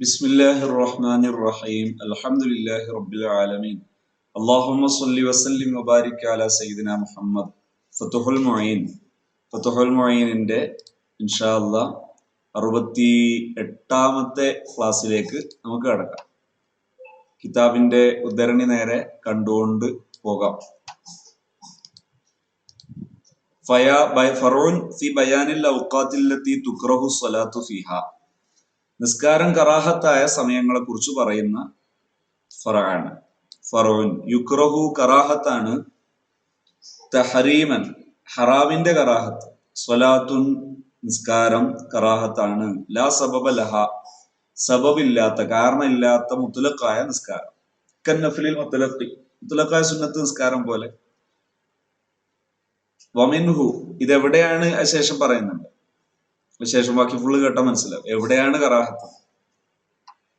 بسم الله الرحمن الرحيم الحمد لله رب العالمين اللهم صل وسلم وبارك على سيدنا محمد ഫത്തുഹുൽ മൊയ്ൻ ഫത്തുഹുൽ മൊയ്നിന്റെ ഇൻഷാല്ല അറുപത്തി എട്ടാമത്തെ ക്ലാസ്സിലേക്ക് നമുക്ക് കടക്കാം കിതാബിന്റെ ഉദ്ധരണി നേരെ കണ്ടുകൊണ്ട് പോകാം ഫയാ ബയ- ഫറോൻ ഫി ബയാനിൽ ഔഖാത്തില്ലത്തി തുക്റഹു സ്വലാത്തു ഫിഹ നിസ്കാരം കറാഹത്തായ സമയങ്ങളെ കുറിച്ച് പറയുന്ന ഫറാണ്. ഫറോൻ യുക്രഹു കറാഹത്താണ്. തഹരീമൻ ഹറാമിന്റെ കറാഹത്ത്. സ്വലാത്തുൻ നിസ്കാരം കറാഹത്താണ്. ലാ സബബ ലഹ സബബില്ലാത്ത കാരണമില്ലാത്ത മുത്തലക്കായ നിസ്കാരം. കന്നഫിലിൽ മുത്തലക്കി മുത്തലക്കായ സുന്നത്ത് നിസ്കാരം പോലെ. വമിൻഹു ഇതെവിടെയാണ് ശേഷം പറയുന്നുണ്ട് ശേഷം ബാക്കി ഫുള്ള് കേട്ടാൽ മനസ്സിലാവും. എവിടെയാണ് കറാഹത്ത്?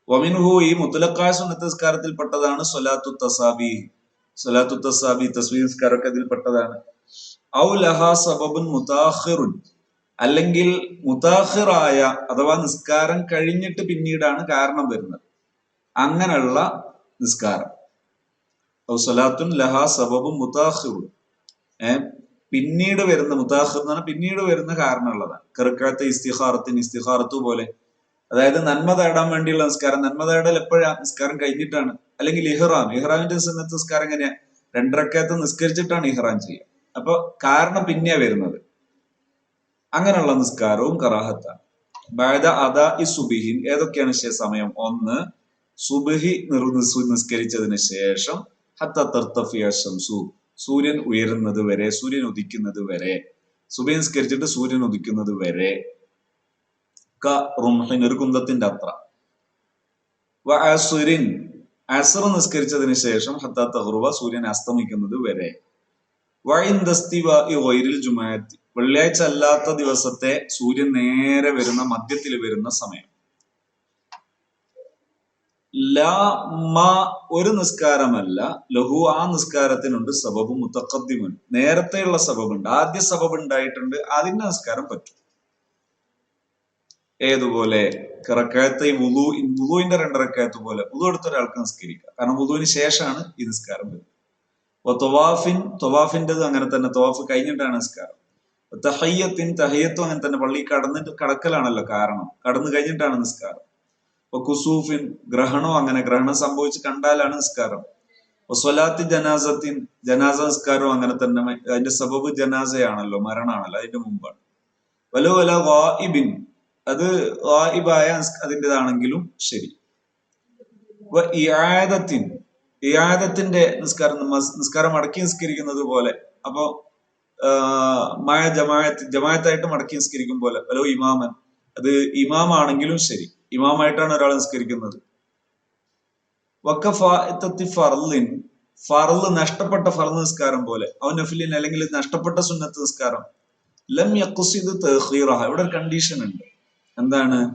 വമിൻഹു ഈ മുത്തലക്കായ സുന്നത്ത് നിസ്കാരത്തിൽ പെട്ടതാണ് സൊലാത്തു തസാബി. സൊലാത്തു തസാബി നിസ്കാരമൊക്കെ ഇതിൽ പെട്ടതാണ്. ഔ ലഹ സബബുൻ മുതാഹിറുൻ അല്ലെങ്കിൽ മുതാഹിറായ അഥവാ നിസ്കാരം കഴിഞ്ഞിട്ട് പിന്നീടാണ് കാരണം വരുന്നത്. അങ്ങനെയുള്ള നിസ്കാരം. ഔ സ്വലാത്തുൻ ലഹ സബബും മുതാഹിറുൻ ഏ? പിന്നീട് വരുന്ന മുത്താഹർ എന്ന് പറഞ്ഞാൽ പിന്നീട് വരുന്ന കാരണമുള്ളതാണ്. കെറുക്കാത്ത ഇസ്തിഹാറത്തിന് ഇസ്തിഹാറത്തു പോലെ. അതായത് നന്മ തേടാൻ വേണ്ടിയുള്ള നിസ്കാരം. നന്മ തേടൽ എപ്പോഴാണ് നിസ്കാരം കഴിഞ്ഞിട്ടാണ്. അല്ലെങ്കിൽ ഇഹ്റാം. ഇഹ്റാമിന്റെ സുന്നത്ത് നിസ്കാരം എങ്ങനെയാ? രണ്ടരക്കകത്ത് നിസ്കരിച്ചിട്ടാണ് ഇഹ്റാം ചെയ്യുക. അപ്പൊ കാരണം പിന്നെയാ വരുന്നത്. അങ്ങനെയുള്ള നിസ്കാരവും കറാഹത്താണ്. ബാദ അദാ ഇ സുബിഹിൻ. ഏതൊക്കെയാണ് സമയം? ഒന്ന് സുബഹി നിർ നിസ്കരിച്ചതിന് ശേഷം ഹത്ത തർത്തഫിയ ശംസു. സൂര്യൻ ഉയരുന്നത് വരെ സൂര്യൻ ഉദിക്കുന്നത് വരെ നിസ്കരിച്ചിട്ട് സൂര്യൻ ഉദിക്കുന്നത് വരെ ക ഒരു കുന്തത്തിന്റെ അത്ര. വ അസുരിൻ അസർ നിസ്കരിച്ചതിന് ശേഷം ഹത്ത തഹ്റുവ സൂര്യൻ അസ്തമിക്കുന്നത് വരെ. വൈന്ദസ്തിവ ഈ വൈരിൽ ജുമായത്തി വെള്ളിയാഴ്ച അല്ലാത്ത ദിവസത്തെ സൂര്യൻ നേരെ വരുന്ന മധ്യത്തിൽ വരുന്ന സമയം. ഒരു നിസ്കാരമല്ല. ലഹു ആ നിസ്കാരത്തിനുണ്ട്. സബബ് മുത്തഖദ്ദിമുൻ. നേരത്തെയുള്ള സബബുണ്ട്. ആദ്യ സബബ് ഉണ്ടായിട്ടുണ്ട് അതിന്റെ നിസ്കാരം പറ്റും. ഏതുപോലെ? റക്കായത്ത് വുളു വുളുവിന്റെ രണ്ടരക്കായത്ത് പോലെ മുതു എടുത്ത ഒരാൾക്ക് നിസ്കരിക്കാം. കാരണം മുതുവിന് ശേഷമാണ് ഈ നിസ്കാരം വരുന്നത്. അപ്പൊ തൊവാഫിൻ തൊവാഫിന്റെത് അങ്ങനെ തന്നെ. തൊവാഫ് കഴിഞ്ഞിട്ടാണ് നിസ്കാരം. തഹയ്യത്തിൻ തഹയ്യത്തും അങ്ങനെ തന്നെ. പള്ളി കടന്നിട്ട് കടക്കലാണല്ലോ കാരണം. കടന്നു കഴിഞ്ഞിട്ടാണ് നിസ്കാരം. കുസൂഫിൻ ഗ്രഹണോ അങ്ങനെ ഗ്രഹണം സംഭവിച്ച് കണ്ടാലാണ് നിസ്കാരം. സ്വലാത്തി ജനാസത്തിൻ ജനാസ നിസ്കാരവും അങ്ങനെ തന്നെ അതിന്റെ സബബ് ജനാസയാണല്ലോ മരണമാണല്ലോ അതിന്റെ മുമ്പാണ്. വലോ വല വാഇബിൻ അത് വായിബായ നിസ്- അതിന്റെതാണെങ്കിലും ശരി. ഇയാദത്തിൻ ഇയാദത്തിന്റെ നിസ്കാരം നിസ്കാരം മടക്കി നിസ്കരിക്കുന്നത് പോലെ അപ്പോ മായ ജമായത്ത് ജമായത്തായിട്ട് മടക്കി നിസ്കരിക്കും പോലെ വലോ ഇമാമൻ അത് ഇമാമാണെങ്കിലും ശരി. ഇമാമായിട്ടാണ് ഒരാൾ നിസ്കരിക്കുന്നത്. ഫർലിൻ ഫർൾ നഷ്ടപ്പെട്ട ഫർൾ നിസ്കാരം പോലെ അവൻ നഫിലിൻ അല്ലെങ്കിൽ നഷ്ടപ്പെട്ട സുന്നത്ത് നിസ്കാരം. ലം യക്കുസിദ് തഹീറഹ ഇവിടെ ഒരു കണ്ടീഷൻ ഉണ്ട്. എന്താണ്?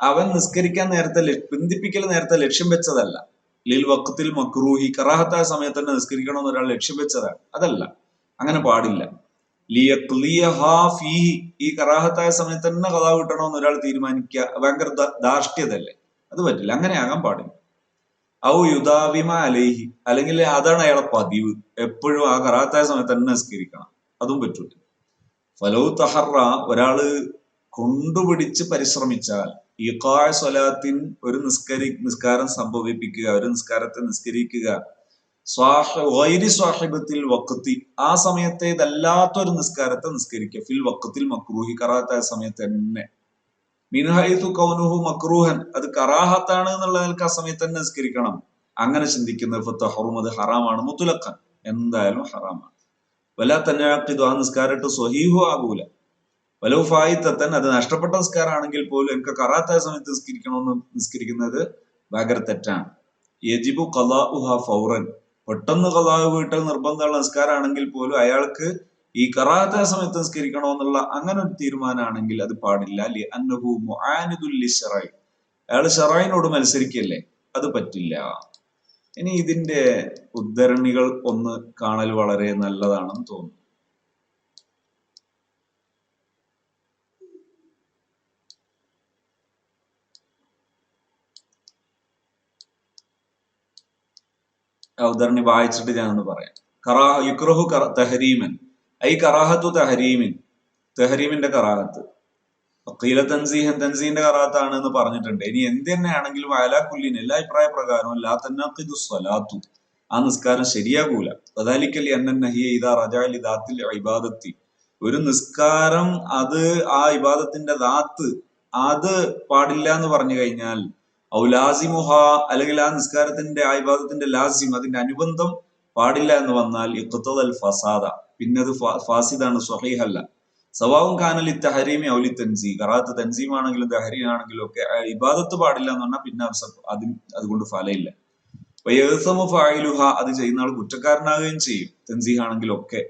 അവൻ നിസ്കരിക്കാൻ നേരത്തെ പിന്തിപ്പിക്കൽ നേരത്തെ ലക്ഷ്യം വെച്ചതല്ല. ലിൽ വക്കത്തിൽ മക്രൂഹി കറാഹത്തായ സമയത്ത് തന്നെ നിസ്കരിക്കണമെന്ന് ഒരാൾ ലക്ഷ്യം വെച്ചതാണ്. അതല്ല. അങ്ങനെ പാടില്ല. ഈ കറാഹത്തായ സമയത്ത് തന്നെ കഥ കിട്ടണമെന്ന് ഒരാൾ തീരുമാനിക്കുക. ഭയങ്കര ധാർഷ്ട്യതല്ലേ? അത് പറ്റില്ല. അങ്ങനെ ആകാൻ പാടില്ല. ഔ യുദാവിമ അലേഹി. അല്ലെങ്കിൽ അതാണ് അയാളെ പതിവ്. എപ്പോഴും ആ കറാഹത്തായ സമയത്ത് തന്നെ നിസ്കരിക്കണം. അതും പറ്റൂല. ഫലോ തഹറ ഒരാൾ കൊണ്ടുപിടിച്ച് പരിശ്രമിച്ചാൽ ഈ കായ സ്വലാത്തിൻ ഒരു നിസ്കരി നിസ്കാരം സംഭവിപ്പിക്കുക ഒരു നിസ്കാരത്തെ നിസ്കരിക്കുക വൈരി സ്വാഹിബത്തിൽ വക്കത്തി. ആ സമയത്തെ ഇതല്ലാത്തൊരു നിസ്കാരത്തെ നിസ്കരിക്കുക. ഫിൽ വക്കത്തിൽ മക്രൂഹി കറാത്തായ സമയത്ത് തന്നെ. മിൻഹൈത്തു കൗനുഹു മക്രൂഹൻ. അത് കറാഹത്താണ് എന്നുള്ള നിലയ്ക്ക് ആ സമയത്ത് തന്നെ നിസ്കരിക്കണം. അങ്ങനെ ചിന്തിക്കുന്നത് ഫത്തഹറും അത് ഹറാമാണ് മുത്തുലക്കൻ. എന്തായാലും ഹറാമാണ്. വല തന്നെ ആ നിസ്കാരട്ട് സ്വഹീഹു ആകൂല. വലവു ഫായിത്തൻ അത് നഷ്ടപ്പെട്ട നിസ്കാരമാണെങ്കിൽ പോലും എനിക്ക് കറാത്തായ സമയത്ത് നിസ്കരിക്കണമെന്ന് നിസ്കരിക്കുന്നത് ഭയങ്കര തെറ്റാണ്. യജിബു കലാ ഉഹ ഫൗറൻ. പെട്ടെന്ന് കഥാവ് വീട്ടൽ നിർബന്ധമുള്ള നിസ്കാരമാണെങ്കിൽ പോലും അയാൾക്ക് ഈ കറാത്ത സമയത്ത് നിസ്കരിക്കണമെന്നുള്ള അങ്ങനെ ഒരു തീരുമാനമാണെങ്കിൽ അത് പാടില്ല. അയാൾ ഷറായിനോട് മത്സരിക്കല്ലേ? അത് പറ്റില്ല. ഇനി ഇതിന്റെ ഉദ്ധരണികൾ ഒന്ന് കാണൽ വളരെ നല്ലതാണെന്ന് തോന്നുന്നു. ഉദാഹരണി വായിച്ചിട്ട് ഞാനൊന്ന് പറയാം. കറാഹ യുക്രഹു തഹരീമൻ. ഐ കറാഹത്തു തഹരീമിൻ. തെഹരീമിന്റെ കറാഹത്ത്. വക്കീല തൻസീഹൻ തൻസീന്റെ കറാത്താണ് എന്ന് പറഞ്ഞിട്ടുണ്ട്. ഇനി എന്ത് തന്നെയാണെങ്കിലും അയലാ കുല്ലിൻ എല്ലാ അഭിപ്രായ പ്രകാരവും ലാ തന്നു സ്വലാത്തു. ആ നിസ്കാരം ശരിയാകൂല. അതാലിക്കൽ അന്നൻ നഹിയ ഇബാദത്തി. ഒരു നിസ്കാരം അത് ആ ഇബാദത്തിന്റെ ദാത്ത് അത് പാടില്ല എന്ന് പറഞ്ഞു കഴിഞ്ഞാൽ ഔലാസിമുഹ അല്ലെങ്കിൽ ആ നിസ്കാരത്തിന്റെ ആ ലാസിം അതിന്റെ അനുബന്ധം പാടില്ല എന്ന് വന്നാൽ ഇഖ്തദൽ ഫസാദ. പിന്നെ അത് ഫാസിദാണ് സ്വഹീഹല്ല. സവാവും കാനലി തഹരീമി ഔലി തൻസീ കറാത്ത് തൻസീമാണെങ്കിലും ആണെങ്കിലും തഹരീം ആണെങ്കിലും ഒക്കെ ഇബാദത്ത് പാടില്ല എന്ന് പറഞ്ഞാൽ പിന്നെ അതിന് അതുകൊണ്ട് ഫലയില്ല. വയസമു ഫായിലുഹ അത് ചെയ്യുന്ന ആൾ കുറ്റക്കാരനാകുകയും ചെയ്യും തൻസീഹ് ആണെങ്കിലും ഒക്കെ.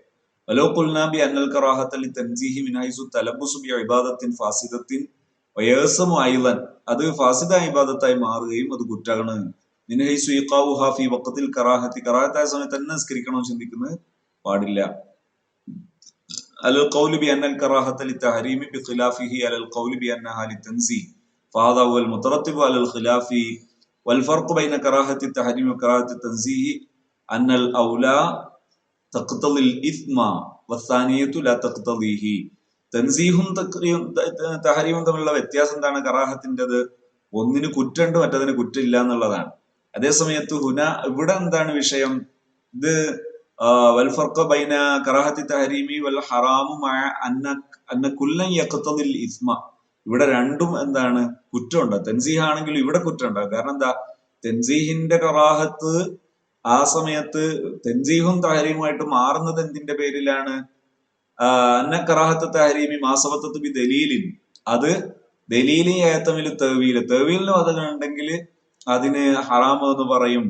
വലോ കുൽനാബി അന്നൽ കറാഹത്തലി തൻസീഹി മിനായിസു തലബുസുബി ഇബാദത്തിൻ ഫാസിദത്തിൻ ويرسمه അത് فاسدة عبادة تاي مارغيم أدو غطاغن من هاي سوي قاو هافي وقت الكراهة كراهة تاي سمي تنس كريكنو شندكنا باد على القول بأن الكراهة للتحريم بخلافه على القول بأنها للتنزي فهذا هو المترتب على الخلاف والفرق بين كراهة التحريم وكراهة التنزيه أن الأولى تقتل الإثم والثانية لا تقتليه തൻസീഹും തക്രിയും- തഹരീമും തമ്മിലുള്ള വ്യത്യാസം എന്താണ്? കറാഹത്തിന്റെത് ഒന്നിന് കുറ്റുണ്ട് മറ്റതിന് കുറ്റില്ല എന്നുള്ളതാണ്. അതേസമയത്ത് ഹുന ഇവിടെ എന്താണ് വിഷയം? ഇത് വൽഫർക്ക ബൈന കറാഹത്തി തഹരീമി വൽ ഹറാമു മഅ അന്ന അന്ന കുല്ലൻ യക്കത്തതിൽ ഇസ്മ. ഇവിടെ രണ്ടും എന്താണ്? കുറ്റമുണ്ട്. തൻസീഹ് ആണെങ്കിലും ഇവിടെ കുറ്റമുണ്ട്. കാരണം എന്താ? തെൻസീഹിന്റെ കറാഹത്ത് ആ സമയത്ത് തെൻസീഹും തഹരീമുമായിട്ട് മാറുന്നത് എന്തിന്റെ പേരിലാണ്? കറാഹത്ത് തഹരീമി മാസവത്തത്ത് ബി ദലീലിൻ. അത് ദലീലി ഏത്തമിൽ തേവീൽ തെവീലിന് അതുണ്ടെങ്കിൽ അതിന് ഹറാമ് എന്ന് പറയും.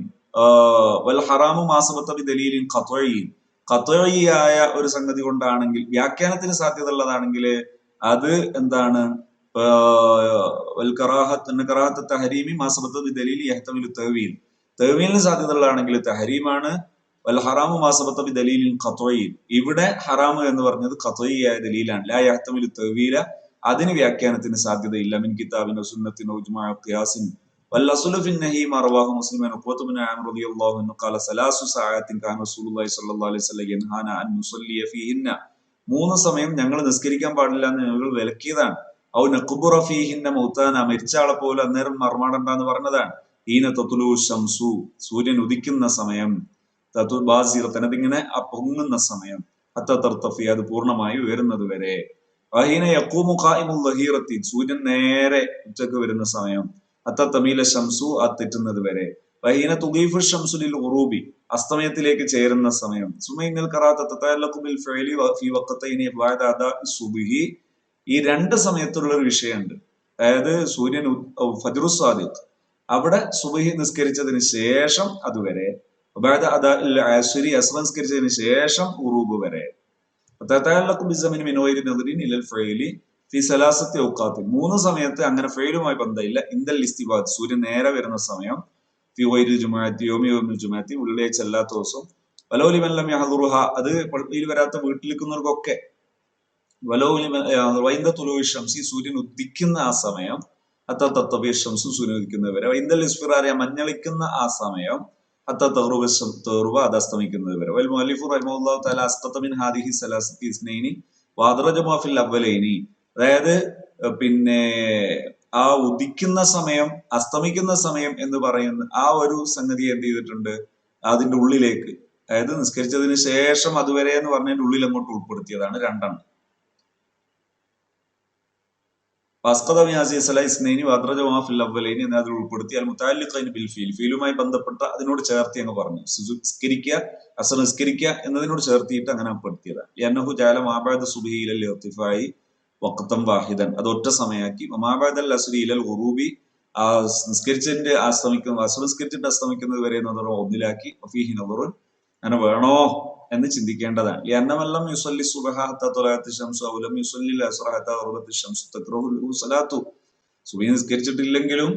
വൽ ഹറാമു മാസവത്ത ബി ദലീലിൻ ഖത്വഈൻ. ഖത്വഈയായ ഒരു സംഗതി കൊണ്ടാണെങ്കിൽ വ്യാഖ്യാനത്തിന് സാധ്യത ഉള്ളതാണെങ്കിൽ അത് എന്താണ്? കറാഹത്ത് തഹരീമി മാസബത്ത് ബി ദലീലി യഹ്തമിലു തേവീൽ തേവീലിന് സാധ്യത ഉള്ളതാണെങ്കിൽ തഹരീമാണ് ഹറാമു മാസബത്ത ദലീലിൻ ഖത്വയിൽ. ഇവിടെ ഹറാമ് എന്ന് പറഞ്ഞത് ഖത്വയിയായ ദലീലാണ്. ലാ യഹ്തമിലു തവീല അതിന് വ്യാഖ്യാനത്തിന് സാധ്യതയില്ല. മിൻ കിതാബിനോ സുന്നത്തിനോ ഉജ്മാ ഖിയാസിൻ. മൂന്ന് സമയം ഞങ്ങൾ നിസ്കരിക്കാൻ പാടില്ല എന്ന് ഞങ്ങൾ വിലക്കിയതാണ്. ഔ നഖ്ബുറ ഫീഹിന്ന മൗതാന മരിച്ച ആളെ പോലെ അന്നേരം മർമാടണ്ടെന്ന് പറഞ്ഞതാണ്. ഈന തത്തുലു ഷംസു സൂര്യൻ ഉദിക്കുന്ന സമയം. തത്തു ആ പൊങ്ങുന്ന സമയം അത്ത അത് പൂർണമായി ഉയരുന്നത് വരെ. സൂര്യൻ നേരെ ഉച്ചയ്ക്ക് വരുന്ന സമയം അത്ത തമീല ഷംസു ആ തെറ്റുന്നത് വരെ. വഹീന തുഗീഫു ഷംസുലിൽ ഉറൂബി അസ്തമയത്തിലേക്ക് ചേരുന്ന സമയം. സുമൈനൽ സുബിഹി. ഈ രണ്ട് സമയത്തുള്ള ഒരു വിഷയമുണ്ട്. അതായത് സൂര്യൻ ഉ- ഫജ്റു സാദിഖ് അവിടെ സുബഹി നിസ്കരിച്ചതിന് ശേഷം അതുവരെ അസുരി അസ്മസ്കരിച്ചതിന് ശേഷം ഉറൂബ് വരെ. മൂന്ന് സമയത്ത് അങ്ങനെ ഫെയിലുമായി ബന്ധമില്ല. ഇന്ദൽ ഇസ്തിബാദ് സൂര്യൻ നേരെ വരുന്ന സമയം. ഫിഒയിൽ ജുമാഅത്തി യോമിയോമിൽ ജുമാഅത്തി ഉള്ളിലേച്ച് അല്ലാത്ത ദിവസവും വലോലിമെല്ലാം യഹദുറുഹ അത് പള്ളിയിൽ വരാത്ത വീട്ടിലിരിക്കുന്നവർക്കൊക്കെ വൈന്ദ തുലുവി ഷംസി സൂര്യൻ ഉദിക്കുന്ന ആ സമയം. അത്ത തത്തബി ഷംസു സൂര്യൻ ഉദിക്കുന്നവരെ. വൈന്ദൽ ഇസ്ഫിറാറിയ മഞ്ഞളിക്കുന്ന ആ സമയം. വരെ. ഹാദിഹി അവ്വലൈനി. അതായത് പിന്നെ ആ ഉദിക്കുന്ന സമയം അസ്തമിക്കുന്ന സമയം എന്ന് പറയുന്ന ആ ഒരു സംഗതി എന്ത് ചെയ്തിട്ടുണ്ട്? അതിന്റെ ഉള്ളിലേക്ക്. അതായത് നിസ്കരിച്ചതിന് ശേഷം അതുവരെ എന്ന് പറഞ്ഞതിന്റെ ഉള്ളിൽ അങ്ങോട്ട് ഉൾപ്പെടുത്തിയതാണ് രണ്ടെണ്ണം. വാസ്കത വ്യാസി സലൈസ്നൈനി വാദ്രജ മാഫിൽ അവലൈനി എന്ന് അതിൽ ഉൾപ്പെടുത്തി അൽ മുത്താലിഖൈൻ ബിൽ ഫീൽ. ഫീലുമായി ബന്ധപ്പെട്ട അതിനോട് ചേർത്തി അങ്ങ് പറഞ്ഞു. നിസ്കരിക്കുക അസർ നിസ്കരിക്കുക എന്നതിനോട് ചേർത്തിയിട്ട് അങ്ങനെ ഉൾപ്പെടുത്തിയതാണ് യന്നഹു ജാല മാബാദ സുബിഹിലൽ ഇർത്തിഫായി വക്തം വാഹിദൻ. അത് ഒറ്റ സമയാക്കി മാബാദൽ അസുരി ഇലൽ ഉറൂബി ആ നിസ്കരിച്ചതിന്റെ അസ്തമിക്കുന്ന അസർ നിസ്കരിച്ചിട്ട് അസ്തമിക്കുന്നത് വരെ എന്ന് ഒന്നിലാക്കി. വഫീഹി നദറുൻ. അങ്ങനെ വേണോ? എന്ന് ചിന്തിക്കേണ്ടതാണ്. യുസല്ലി ഔലം യുസല്ലി സലാത്തു സുബഹി നിസ്കരിച്ചിട്ടില്ലെങ്കിലും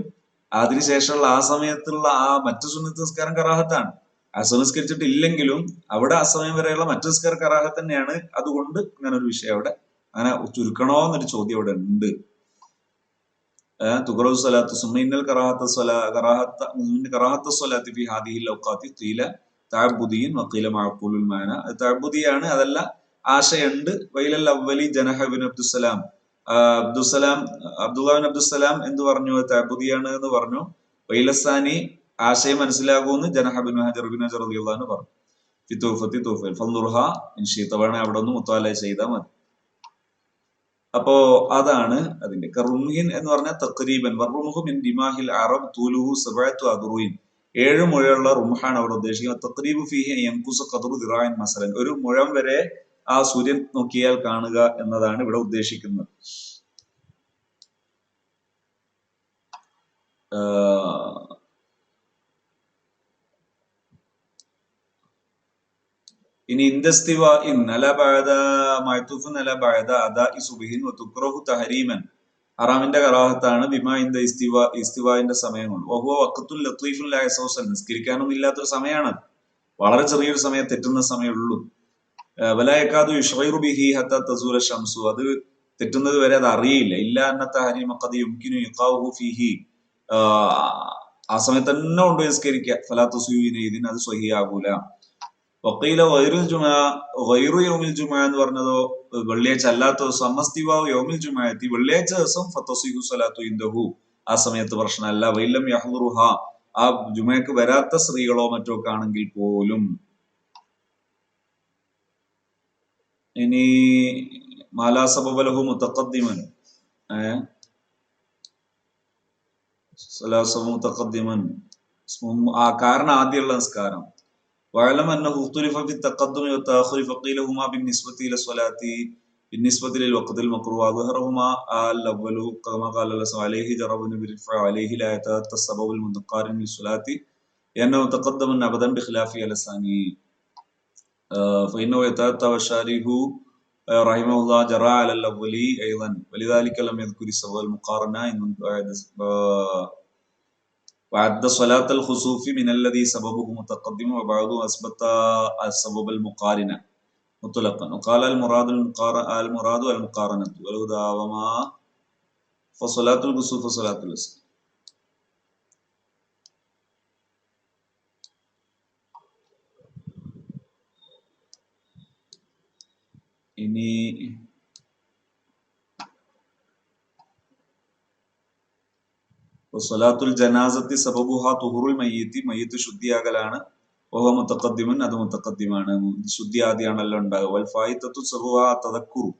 അതിനുശേഷമുള്ള ആ സമയത്തുള്ള ആ മറ്റു സുന്നത്ത് നിസ്കാരം കറാഹത്താണ്. അസുനിസ്കരിച്ചിട്ടില്ലെങ്കിലും അവിടെ ആ സമയം വരെയുള്ള മറ്റു നിസ്കാരം കറാഹത്ത് തന്നെയാണ്. അതുകൊണ്ട് അങ്ങനെ ഒരു വിഷയം അവിടെ അങ്ങനെ ചുരുക്കണോ എന്നൊരു ചോദ്യം അവിടെ ഉണ്ട്. തുഗ്രു സ്വലാത്ത് സുമൈനൽ കറാഹത്ത സ്വലാ കറാഹത്ത കറാഹത്ത സ്വലാത്തി ഫി ഹാദിഹിൽ ഔഖാത്തി ഖീല താബുദീൻ വക്കീല മാക്കൂലുൽ മാന. താബുദിയാണ് അതല്ല ആശയുണ്ട്. വൈലൽ അവലി ജനഹബിൻ അബ്ദുസലാം അബ്ദുസലാം അബ്ദുല്ലാബിൻ അബ്ദുസലാം എന്ന് പറഞ്ഞു? താബുദിയാണ് എന്ന് പറഞ്ഞു. വൈലസാനി ആശയം മനസ്സിലാകുമെന്ന് ജനഹബിൻ ഹജർബിൻ ഹജർ അള്ളാഹ് പറഞ്ഞു. ഫിത്തൂഫത്തി തൂഫൽ ഫന്നുർഹ ഇൻഷീത്ത വേണേ അവിടെ ഒന്ന് മുത്താല ചെയ്താൽ മതി. അപ്പോ അതാണ് അതിന്റെ. കറുംഹിൻ എന്ന് പറഞ്ഞാൽ തക്രീബൻ. വർറുമുഹു മിൻ ദിമാഹിൽ അറബ് തൂലുഹു സബഅത്തു അദ്റുയിൻ. ഏഴ് മുഴയുള്ള റുംഹാണ് അവർ ഉദ്ദേശിക്കുന്നത് തത്രീബ് ഫിഹി യൻകുസ ഖദറു ദിറായൻ മസലൻ. ഒരു മുഴം വരെ ആ സൂര്യൻ നോക്കിയാൽ കാണുക എന്നതാണ് ഇവിടെ ഉദ്ദേശിക്കുന്നത്. ഇനി ഇൻദസ്തിവ ഇൻ അല ബഅദ മഅ്തുഫുൻ അല ബഅദ അദാഇ ഇ സുബിഹിൻ തഹരീമൻ. ഹറാമിന്റെ കറാഹത്താണ് ബിമാ ഇസ്തിവ ഇസ്തിവാന്റെ സമയം കൊണ്ട് വഹുവ വഖത്തുൽ ലത്തീഫുൽ ലാ യസൗസൽ നിസ്കരിക്കാനൊന്നും ഇല്ലാത്തൊരു സമയമാണ് വളരെ ചെറിയൊരു സമയം തെറ്റുന്ന സമയമുള്ളൂ. വലായക്കാതു ഇഷ്റു ബിഹി ഹത്ത തസൂല ഷംസു. അത് തെറ്റുന്നത് വരെ അത് അറിയില്ല. ഇല്ല അന്നത്തെ ഹരി മക്കത് യുംകിനു യുക്കാവു ഫിഹി. ആ സമയത്ത് തന്നെ കൊണ്ട് നിസ്കരിക്കുക ഫലാത്തു സുയുവിനെ അത് സ്വഹിയാകൂല വക്കീല വൈറു ജുമാ വൈറു യോമിൽ ജുമാ എന്ന് പറഞ്ഞതോ വെള്ളിയാഴ്ച അല്ലാത്ത ദിവസം അമ്മസ്തിവാവ് യോമിൽ ജുമായത്തി വെള്ളിയാഴ്ച ദിവസം ഫത്തോസിഹു സലാത്തു ഇന്ദഹു. ആ സമയത്ത് പ്രശ്നമല്ല. വൈലം യഹ്ലുറുഹ. ആ ജുമയ്ക്ക് വരാത്ത സ്ത്രീകളോ മറ്റോ ആണെങ്കിൽ പോലും. ഇനി മാലാസബലഹു മുത്തഖദ്ദിമൻ. ഏഹ് സലാസബ് മുത്തഖദ്ദിമൻ. ആ കാരണം ആദ്യമുള്ള നിസ്കാരം. واعلم أنه اختلف في التقدم والتأخر فقيل هما بالنسبة إلى الصلاة بالنسبة للوقت المكروه ظهرهما الأول كما قال الله عليه جرب بالرفع عليه لا يتاتى السبب المتقارن للصلاه لأنه تقدم أبدا بخلاف الثاني. فإنه يتاتى والشارح رحمه الله جرى على الأول أيضا ولذلك لم يذكر السبب المقارنه وعد صلاة الخسوف من الذي سببه متقدم وبعضه أثبت السبب المقارنة. مطلقا. وقال المراد المراد المقارنة ولو داوما فصلاة الكسوف صلاة الاسم ഇനി സ്വലാത്തുൽ ജനാസത്തി സബബുഹ തുഹുറുൽ മയ്യത്തി മയ്യത്ത് ശുദ്ധിയാകലാണ്. ഓഹ മുത്തക്കദ്ദിമൻ അത് മുത്തക്കദ്ദിമാണ് ശുദ്ധി ആദ്യമാണല്ലോ ഉണ്ടാകുക വൽ ഫായിത്തത്തു സബുഹ തതക്കുറു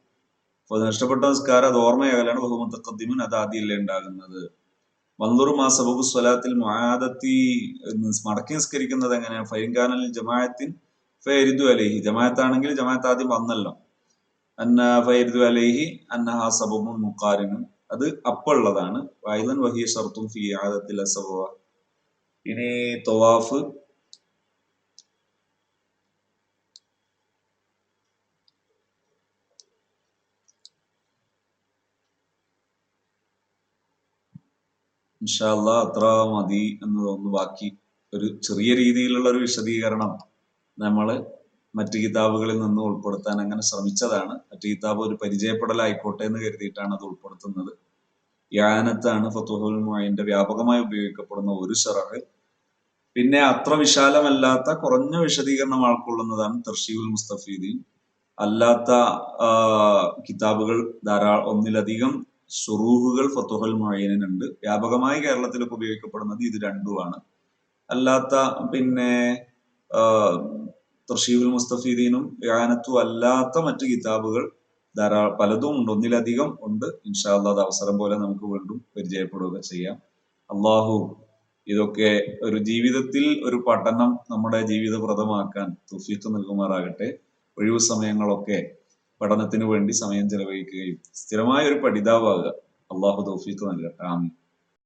അപ്പൊ നഷ്ടപ്പെട്ട നിസ്കാരം അത് ഓർമ്മയാകലാണ്. ഓഹോ മുത്തക്കദ്ദിമൻ അത് ആദ്യമല്ലേ ഉണ്ടാകുന്നത്. വന്തുറു മാ സബബു സ്വലാത്തിൽ മുആദത്തി മടക്കി നിസ്കരിക്കുന്നത് എങ്ങനെയാണ്? ഫൈൻഖാനൽ ജമാഅത്തിൻ ഫൈരിദു അലൈഹി. ജമാഅത്താണെങ്കിൽ ജമാഅത്ത് ആദ്യം വന്നല്ലോ. അന്ന ഫൈരിദു അലൈഹി അന്നഹ സബബുൻ മുഖാരിനും അത് അപ്പുള്ളതാണ്. വൈദൻ വഹിയ ഷർത്തും ഫി ആദത്തിൽ അസവ ഇനി തൊവാഫ്. ഇൻഷാല്ല അത്ര മതി എന്ന് തോന്നുന്നു ബാക്കി ഒരു ചെറിയ രീതിയിലുള്ള ഒരു വിശദീകരണം. നമ്മൾ മറ്റു കിതാബുകളിൽ നിന്ന് ഉൾപ്പെടുത്താൻ അങ്ങനെ ശ്രമിച്ചതാണ്. മറ്റു കിതാബ് ഒരു പരിചയപ്പെടലായിക്കോട്ടെ എന്ന് കരുതിയിട്ടാണ് അത് ഉൾപ്പെടുത്തുന്നത്. യാനത്താണ് ഫത്തുഹുൽ മുഅയിന്റെ വ്യാപകമായി ഉപയോഗിക്കപ്പെടുന്ന ഒരു ഷറഹ് പിന്നെ അത്ര വിശാലമല്ലാത്ത കുറഞ്ഞ വിശദീകരണം ആൾക്കൊള്ളുന്നതാണ് തർഷീബുൽ മുസ്തഫീദീൻ. അല്ലാത്ത കിതാബുകൾ ധാരാളം ഒന്നിലധികം സുറൂഹുകൾ ഫത്തുഹൽ മുഅയിനുണ്ട് വ്യാപകമായി കേരളത്തിലൊക്കെ ഉപയോഗിക്കപ്പെടുന്നത് ഇത് രണ്ടുമാണ്. അല്ലാത്ത പിന്നെ തർഷീബുൽ മുസ്തഫീദീനും യാനത്തും അല്ലാത്ത മറ്റ് കിതാബുകൾ ധാരാളം പലതും ഉണ്ട്. ഒന്നിലധികം ഉണ്ട്. ഇൻഷാല്ല അത് അവസരം പോലെ നമുക്ക് വീണ്ടും പരിചയപ്പെടുക ചെയ്യാം. അള്ളാഹു ഇതൊക്കെ ഒരു ജീവിതത്തിൽ ഒരു പഠനം നമ്മുടെ ജീവിതപ്രദമാക്കാൻ തുഫീത്ത് നൽകുമാറാകട്ടെ. ഒഴിവു സമയങ്ങളൊക്കെ പഠനത്തിന് വേണ്ടി സമയം ചെലവഴിക്കുകയും സ്ഥിരമായ ഒരു പഠിതാവാകുക. അള്ളാഹു തൗഫീഖ് നൽകട്ടെ. ആമീൻ.